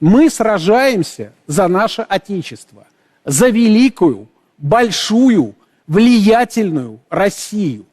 Мы сражаемся за наше Отечество, за великую, большую, влиятельную Россию.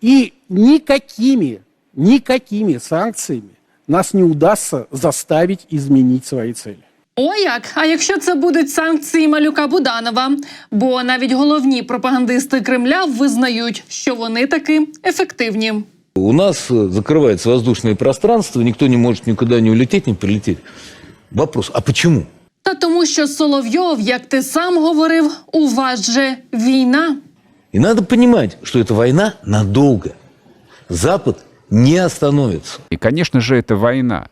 И никакими, никакими санкциями нас не удастся заставить изменить свои цели. О як! А якщо це будуть санкції малюка Буданова? Бо навіть головні пропагандисти Кремля визнають, що вони таки ефективні. У нас э, закрывается воздушное пространство, никто не может никуда не улететь, не прилететь. Вопрос, а почему? Та тому, що Соловйов, як ти сам говорив, у вас же війна. И надо понимать, что эта война надолго. Запад не остановится. И, конечно же, это война.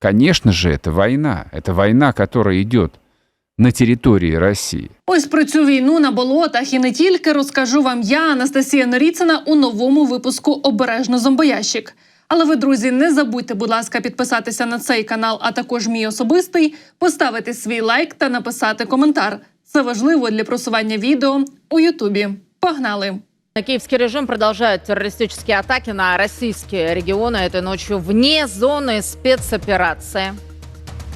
Конечно же, это война. Это война, которая идет на территории России. Ось про цю війну на болотах і не тільки розкажу вам я, Анастасія Норіцина, у новому випуску Обережно зомбоящик. Але ви, друзі, не забудьте, будь ласка, підписатися на цей канал, а також мій особистий, поставити свій лайк та написати коментар. Це важливо для просування відео у Ютубі. Погнали! Киевский режим продолжает террористические атаки на российские регионы этой ночью вне зоны спецоперации.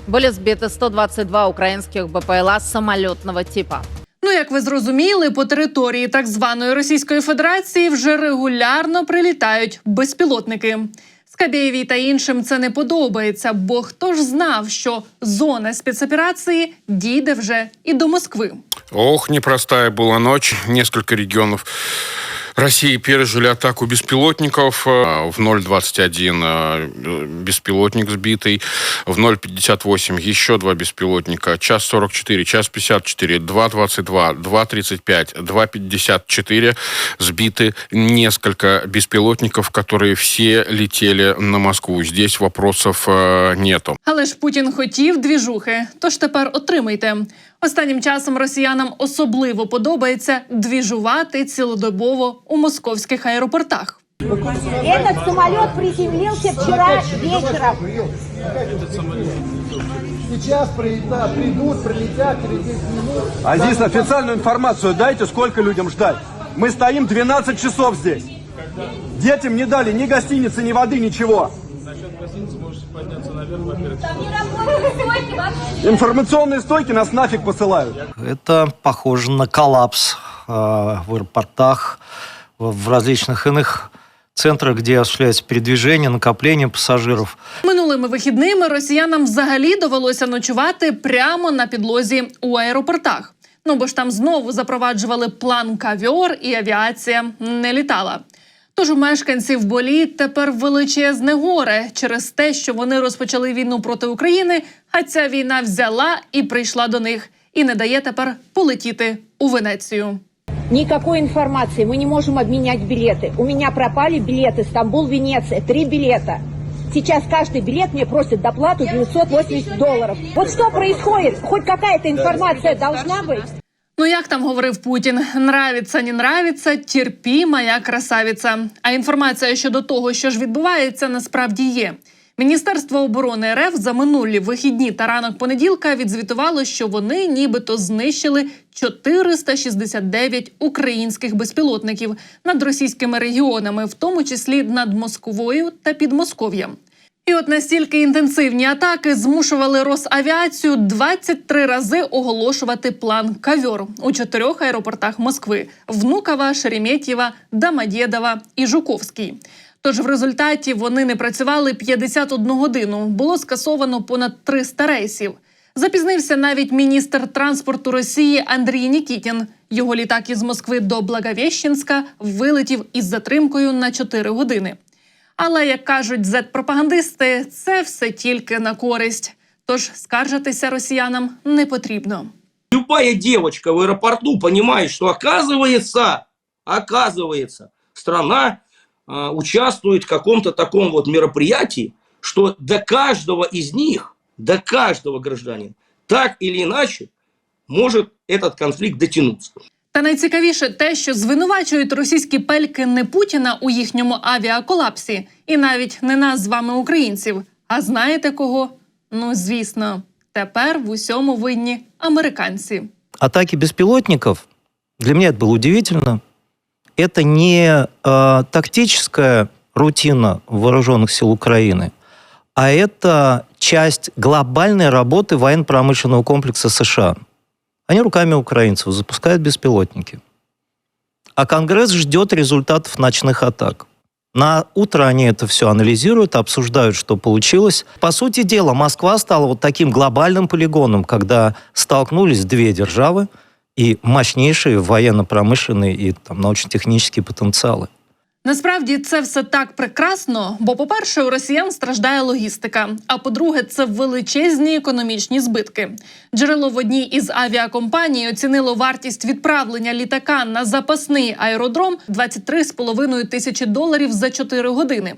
Были сбиты 122 украинских БПЛА самолетного типа. Ну, як ви зрозуміли, по території так званої Російської Федерації вже регулярно прилітають безпілотники. Скабєєві та іншим це не подобається, бо хто ж знав, що зона спецоперації дійде вже і до Москви. Ох, непростая була ночь. Несколько регионов России пережили атаку беспилотников. Э, В 0.21 э, беспилотник сбитый. В 0.58 еще два беспилотника. Час 44, час 54, 2.22, 2.35, 2.54 сбиты несколько беспилотников, которые все летели на Москву. Здесь вопросов э, нету. Але ж Путін хотів двіжухи, тож тепер отримайте. Останнім часом росіянам особливо подобається двіжувати цілодобово у московських аеропортах. Этот самолет приземлился вчера вечером. Сейчас прилета- придут, прилетят через 10 минут. А здесь официальную информацию дайте, сколько людям ждать. Мы стоим 12 часов здесь. Детям не дали ни гостиницы, ни воды, ничего. Информационные стойки нас нафиг посылают. Это похоже на коллапс э, в аэропортах, в в различных иных центрах, где осуществляется передвижение, накопление пассажиров. Минулими вихідними росіянам взагалі довелося ночувати прямо на підлозі у аеропортах. Ну бо ж там знову запроваджували план кавьор, і авіація не літала. Тож у мешканців боліт тепер величезне горе через те, що вони розпочали війну проти України, а ця війна взяла і прийшла до них, і не дає тепер полетіти у Венецію. Никакой информации, мы не можем обменять билеты. У меня пропали билеты Стамбул-Венеция, три билета. Сейчас каждый билет мне просит доплату 980 долларов. Вот что происходит? Хоть какая-то информация должна быть? Ну як там говорив Путін, нравиться, не нравиться, терпі, моя красавіця. А інформація щодо того, що ж відбувається, насправді є. Міністерство оборони РФ за минулі вихідні та ранок понеділка відзвітувало, що вони нібито знищили 469 українських безпілотників над російськими регіонами, в тому числі над Москвою та Підмосков'ям. І от настільки інтенсивні атаки змушували Росавіацію 23 рази оголошувати план кавьор у чотирьох аеропортах Москви: Внуково, Шереметьєва, Домодєдова і Жуковський. Тож в результаті вони не працювали 51 годину. Було скасовано понад 300 рейсів. Запізнився навіть міністр транспорту Росії Андрій Нікітін. Його літак із Москви до Благовещенська вилетів із затримкою на 4 години. Але як кажуть зет-пропагандисти, це все тільки на користь. Тож скаржитися росіянам не потрібно. Любая девочка в аэропорту понимает, что оказывается, оказывается, страна а, участвует в каком-то таком вот мероприятии, что до каждого из них, до каждого гражданина, так или иначе, может этот конфликт дотянуться. Та найцікавіше те, що звинувачують російські пельки не Путіна у їхньому авіаколапсі, і навіть не нас з вами, українців. А знаєте кого? Ну звісно, тепер в усьому винні американці. Атаки беспилотников, для меня это было удивительно, это не э, тактическая рутина вооруженных сил Украины, а это часть глобальной работы военно-промышленного комплекса США. Они руками украинцев запускают беспилотники. А Конгресс ждет результатов ночных атак. На утро они это все анализируют, обсуждают, что получилось. По сути дела, Москва стала вот таким глобальным полигоном, когда столкнулись две державы и мощнейшие военно-промышленные и там, научно-технические потенциалы. Насправді це все так прекрасно, бо, по-перше, у росіян страждає логістика. А по-друге, це величезні економічні збитки. Джерело в одній із авіакомпаній оцінило вартість відправлення літака на запасний аеродром 23,5 тисячі доларів за 4 години.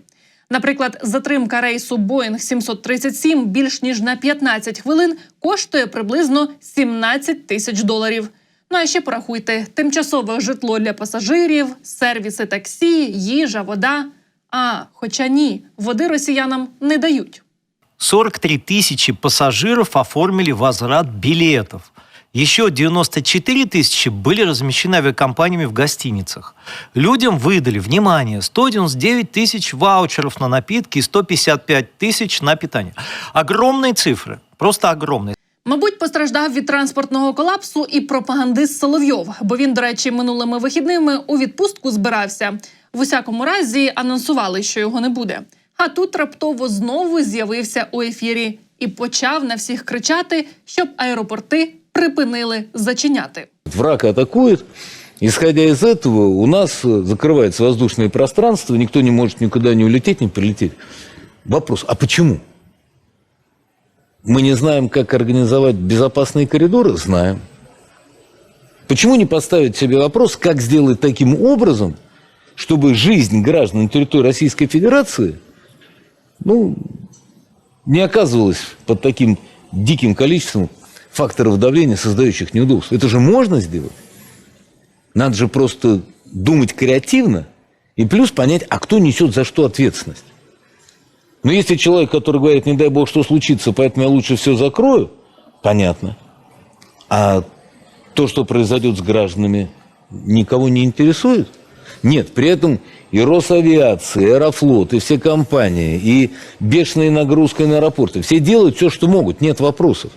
Наприклад, затримка рейсу Boeing 737 більш ніж на 15 хвилин коштує приблизно 17 тисяч доларів. Ну а ще порахуйте: тимчасове житло для пасажирів, сервіси таксі, їжа, вода. А, хоча ні, води росіянам не дають. 43 тысячи пассажиров оформили возврат билетов. Еще 94 тысячи были размещены авиакомпаниями в гостиницах. Людям выдали, внимание, 199 тысяч ваучеров на напитки и 155 тысяч на питание. Огромные цифры, просто огромные. Мабуть, постраждав від транспортного колапсу і пропагандист Соловйов, бо він, до речі, минулими вихідними у відпустку збирався. В усякому разі анонсували, що його не буде. А тут раптово знову з'явився у ефірі і почав на всіх кричати, щоб аеропорти припинили зачиняти. Враг атакует. Исходя из этого, у нас э, закрывается воздушное пространство, никто не может никуда не улететь, не прилететь. Вопрос, а почему? Мы не знаем, как организовать безопасные коридоры? Знаем. Почему не поставить себе вопрос, как сделать таким образом, чтобы жизнь граждан на территории Российской Федерации ну, не оказывалась под таким диким количеством факторов давления, создающих неудобств. Это же можно сделать. Надо же просто думать креативно и плюс понять, а кто несет за что ответственность. Но если человек, который говорит, не дай бог, что случится, поэтому я лучше все закрою, понятно. А то, что произойдет с гражданами, никого не интересует? Нет, при этом и Росавиация, и Аэрофлот, и все компании, и бешеная нагрузка на аэропорты, все делают все, что могут, нет вопросов.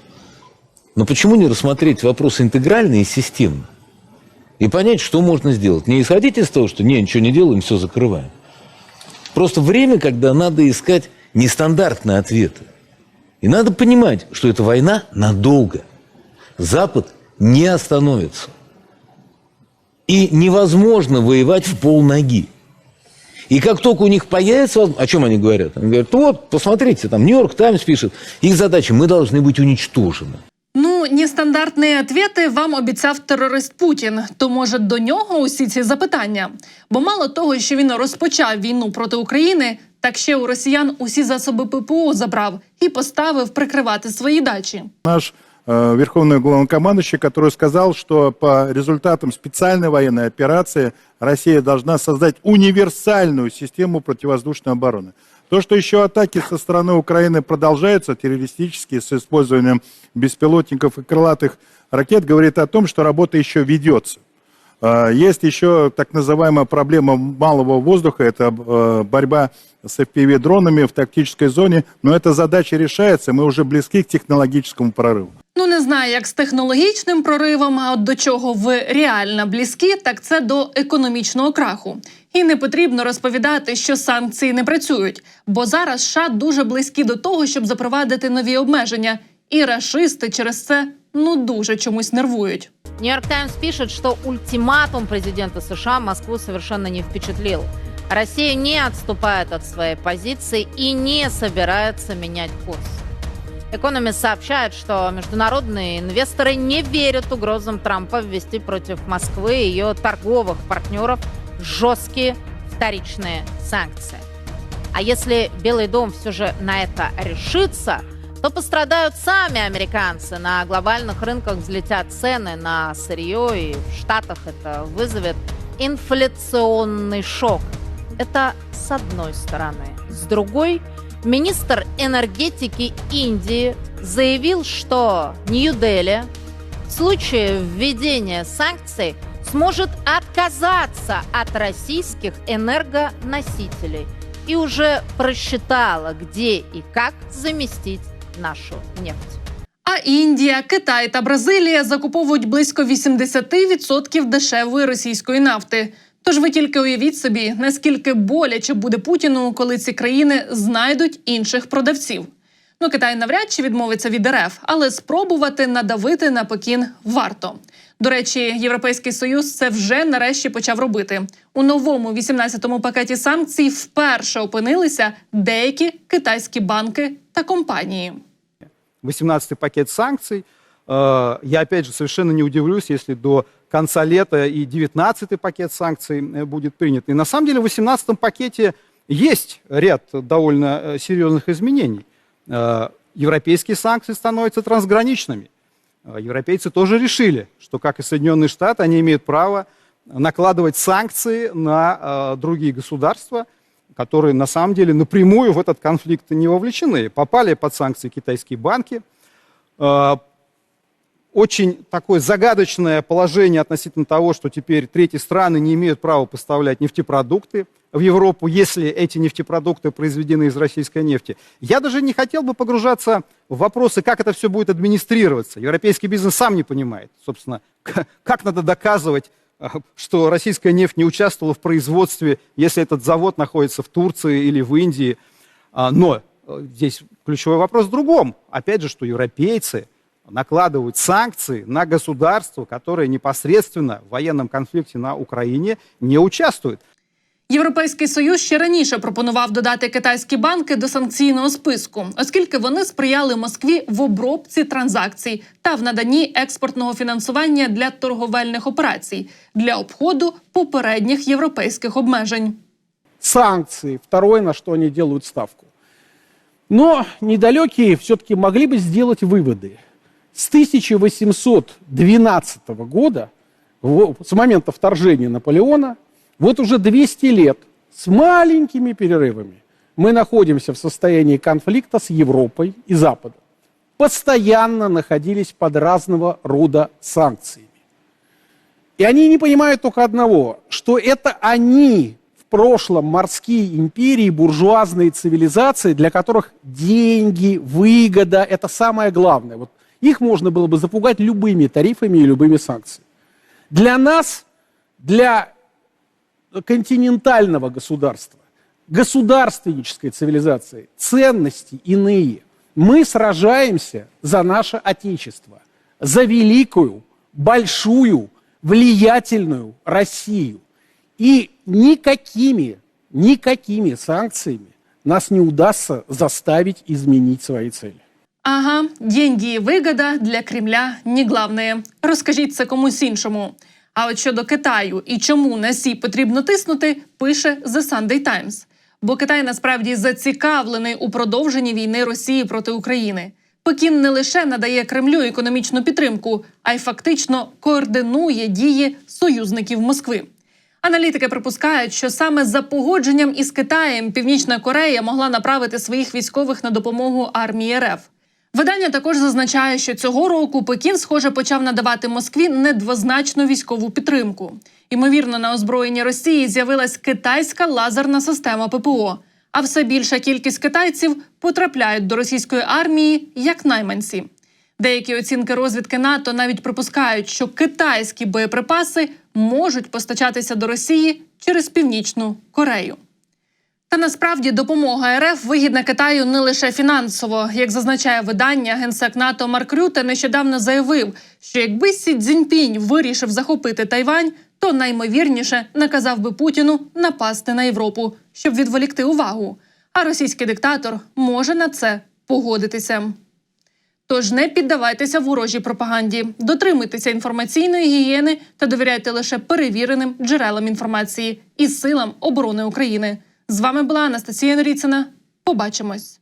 Но почему не рассмотреть вопросы интегрально и системно? И понять, что можно сделать. Не исходить из того, что не, ничего не делаем, все закрываем. Просто время, когда надо искать нестандартные ответы. И надо понимать, что эта война надолго. Запад не остановится. И невозможно воевать в полноги. И как только у них появится, воз- о чем они говорят? Они говорят, вот, посмотрите, там Нью-Йорк Таймс пишет, их задача, мы должны быть уничтожены. Ну, нестандартні ответи вам обіцяв терорист Путін. То може до нього усі ці запитання? Бо мало того, що він розпочав війну проти України, так ще у росіян усі засоби ППО забрав і поставив прикривати свої дачі. наш э, верховный главнокомандующий, который сказал, что по результатам специальной военной операции Россия должна создать универсальную систему противовоздушной обороны. То, что еще атаки со стороны Украины продолжаются, террористические, с использованием беспилотников и крылатых ракет, говорит о том, что работа еще ведется. Э, Есть еще так называемая проблема малого воздуха, это э, борьба с FPV-дронами в тактической зоне, но эта задача решается, мы уже близки к технологическому прорыву. Ну не знаю, як з технологічним проривом, а от до чого ви реально близькі, так це до економічного краху. І не потрібно розповідати, що санкції не працюють, бо зараз США дуже близькі до того, щоб запровадити нові обмеження, і рашисти через це ну дуже чомусь нервують. Нью-Йорк Таймс пишет, что ультиматум президента США Москву совершенно не впечатлил. Россия не отступает от своей позиции и не собирается менять курс. Экономист сообщает, что международные инвесторы не верят угрозам Трампа ввести против Москвы и ее торговых партнеров жесткие вторичные санкции. А если Белый дом все же на это решится, то пострадают сами американцы. На глобальных рынках взлетят цены на сырье, и в Штатах это вызовет инфляционный шок. Это с одной стороны. С другой, министр энергетики Индии заявил, что Нью-Дели в случае введения санкций сможет отказаться от российских энергоносителей. и уже просчитала, где и как заместить нашу нефть. А Індія, Китай та Бразилія закуповують близько 80% дешевої російської нафти. Тож ви тільки уявіть собі, наскільки боляче буде Путіну, коли ці країни знайдуть інших продавців. Ну, Китай навряд чи відмовиться від РФ, але спробувати надавити на Пекін варто. До речі, Європейський Союз це вже нарешті почав робити. У новому 18-му пакеті санкцій вперше опинилися деякі китайські банки та компанії. 18-й пакет санкций. Э, Я, опять же, совершенно не удивлюсь, если до конца лета и 19-й пакет санкций э, будет принят. И на самом деле в 18-м пакете есть ряд довольно э, серьезных изменений. Европейские санкции становятся трансграничными. Европейцы тоже решили, что, как и Соединенные Штаты, они имеют право накладывать санкции на другие государства, которые на самом деле напрямую в этот конфликт не вовлечены. Попали под санкции китайские банки. Э, Очень такое загадочное положение относительно того, что теперь третьи страны не имеют права поставлять нефтепродукты в Европу, если эти нефтепродукты произведены из российской нефти. Я даже не хотел бы погружаться в вопросы, как это все будет администрироваться. Европейский бизнес сам не понимает, собственно, как надо доказывать, а, что российская нефть не участвовала в производстве, если этот завод находится в Турции или в Индии. А, Но э, здесь ключевой вопрос в другом. Опять же, что европейцы накладывают санкции на государство, которое непосредственно в военном конфликте на Украине не участвует. Європейський союз ще раніше пропонував додати китайські банки до санкційного списку, оскільки вони сприяли Москві в обробці транзакцій та в наданні експортного фінансування для торговельних операцій для обходу попередніх європейських обмежень. санкции, второе, на что они делают ставку. Но недалекие все-таки могли бы сделать выводы. С 1812 года, во- с момента вторжения Наполеона, вот уже 200 лет с маленькими перерывами мы находимся в состоянии конфликта с Европой и Западом. Постоянно находились под разного рода санкциями. И они не понимают только одного, что это они в прошлом морские империи, буржуазные цивилизации, для которых деньги, выгода – это самое главное. Вот их можно было бы запугать любыми тарифами и любыми санкциями. Для нас, для континентального государства, государственнической цивилизации, ценности иные. Мы сражаемся за наше Отечество, за великую, большую, влиятельную Россию. И никакими, никакими санкциями нас не удастся заставить изменить свои цели. Ага, деньги і вигода для Кремля не главне. Розкажіть це комусь іншому. А от щодо Китаю і чому на сі потрібно тиснути, пише The Sunday Times. Бо Китай насправді зацікавлений у продовженні війни Росії проти України. Пекін не лише надає Кремлю економічну підтримку, а й фактично координує дії союзників Москви. Аналітики припускають, що саме за погодженням із Китаєм Північна Корея могла направити своїх військових на допомогу армії РФ. Видання також зазначає, що цього року Пекін, схоже, почав надавати Москві недвозначну військову підтримку. Ймовірно, на озброєнні Росії з'явилась китайська лазерна система ППО. А все більша кількість китайців потрапляють до російської армії як найманці. Деякі оцінки розвідки НАТО навіть припускають, що китайські боєприпаси можуть постачатися до Росії через Північну Корею. Та насправді допомога РФ вигідна Китаю не лише фінансово. Як зазначає видання, генсек НАТО Марк Рюте нещодавно заявив, що якби Сі Цзіньпінь вирішив захопити Тайвань, то наймовірніше наказав би Путіну напасти на Європу, щоб відволікти увагу. А російський диктатор може на це погодитися. Тож не піддавайтеся ворожій пропаганді, дотримуйтеся інформаційної гігієни та довіряйте лише перевіреним джерелам інформації і силам оборони України. З вами була Анастасія Норіцина. Побачимось.